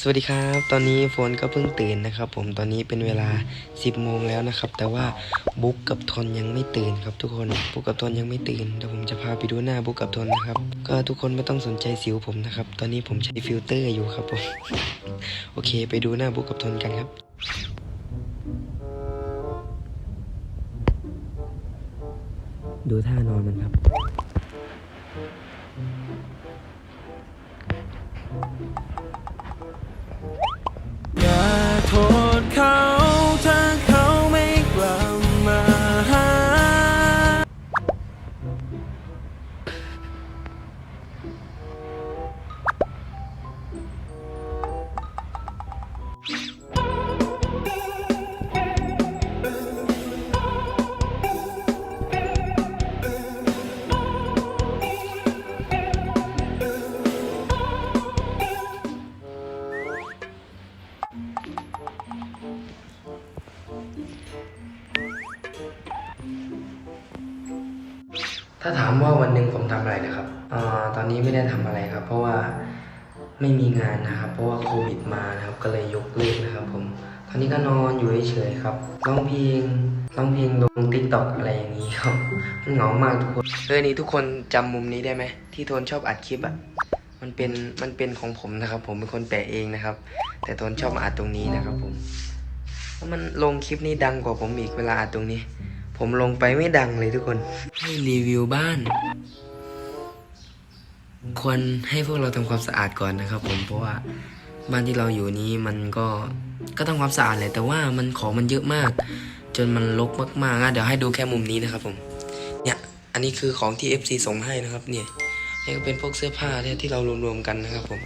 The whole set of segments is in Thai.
สวัสดีครับ ตอนนี้โฟนก็เพิ่งตื่นนะครับผมตอนนี้เป็นเวลา 10โมงแล้วนะครับ แต่ว่าบุ๊กกับทนยังไม่ตื่นครับทุกคนบุ๊กกับทนยังไม่ตื่นเดี๋ยวผมจะพาไปดูหน้าบุ๊กกับทนนะครับ ก็ทุกคนไม่ต้องสนใจสิวผมนะครับ ตอนนี้ผมใช้ฟิลเตอร์อยู่ครับผมโอเค ไปดูหน้าบุ๊กกับทนกันครับดูท่านอนมันครับ ถ้าถามว่าวันหนึ่งผมทำอะไรนะครับอตอนนี้ไม่ได้ทำอะไรครับ เพราะว่าไม่มีงานนะครับ เพราะว่าโควิดมานะครับ ก็เลยยกเลิกนะครับ ผม ตอนนี้ก็นอนอยู่เฉยๆครับร้องเพลงร้องเพลงลงติ๊กต็อกอะไรอย่างนี้ครับ มันเหงามากทุกคนเออนี่ทุกคนจำมุมนี้ได้ไหม ที่โทนชอบอัดคลิปอะ มันเป็น มันเป็นของผมนะครับ ผมเป็นคนแปะเองนะครับ แต่โทนชอบมาอัดตรงนี้นะครับ ผมแล้วมันลงคลิปนี้ดังกว่าผมอีกเวลาอัดตรงนี้ ผมลงไปไม่ดังเลยทุกคน ให้รีวิวบ้าน ควรให้พวกเราทำความสะอาดก่อนนะครับ ผมเพราะว่าบ้านที่เราอยู่นี้มันก็ก็ทำความสะอาดแหละแต่ว่ามันของมันเยอะมาก จนมันรกมากๆอะเดี๋ยวให้ดูแค่มุมนี้นะครับ ผม เนี่ยอันนี้คือของที่ FC ส่งให้นะครับ เนี่ยนี่ก็เป็นพวกเสื้อผ้าที่เรารวมๆกันนะครับ ผม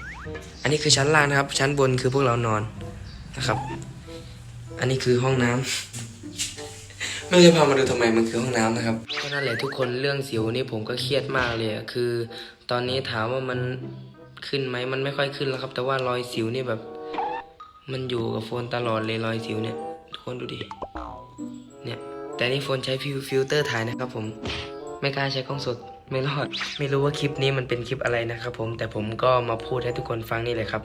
อันนี้คือชั้นล่างนะครับ ชั้นบนคือพวกเรานอนนะครับ อันนี้คือห้องน้ำ ไม่รู้จะพามาดูทำไมมันคือห้องน้ำนะครับก็นั่นแหละทุกคนเรื่องสิวนี่ผมก็เครียดมากเลยคือ ตอนนี้ถามว่ามันขึ้นไหมมันไม่ค่อยขึ้นแล้วครับ แต่ว่ารอยสิวนี่แบบ มันอยู่กับโฟนตลอดเลยรอยสิวเนี่ยทุกคนดูดิเนี่ย แต่นี่โฟนใช้ฟิลเตอร์ถ่ายนะครับ ผมไม่กล้าใช้กล้องสดไม่รอด ไม่รู้ว่าคลิปนี้มันเป็นคลิปอะไรนะครับผม แต่ผมก็มาพูดให้ทุกคนฟังนี่เลยครับ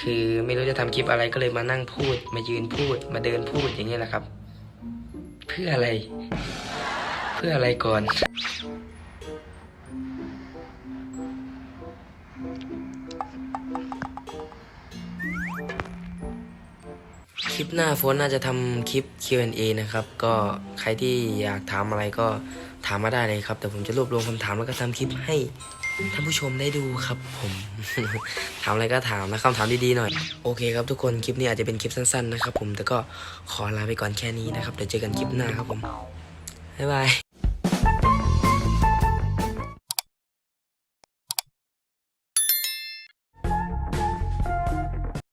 คือไม่รู้จะทำคลิปอะไรก็เลยมานั่งพูด มายืนพูด มาเดินพูดอย่างนี้แหละครับ พื่ออะไร เพื่ออะไรก่อน ลิปหน้าโฟนน่าจะทำคลิป Q&A นะครับ ก็ใครที่อยากถามอะไรก็ถามมาได้เลยครับ แต่ผมจะรวบรวมคำถามแล้วก็ทำคลิปให้ท่านผู้ชมได้ดูครับผม ถามอะไรก็ถามนะคำถามดีๆหน่อย โอเคครับทุกคนคลิปนี้อาจจะเป็นคลิปสั้นๆนะครับผมแต่ก็ขอลาไปก่อนแค่นี้นะครับเดี๋ยวเจอกันคลิปหน้าครับผมบ๊ายบาย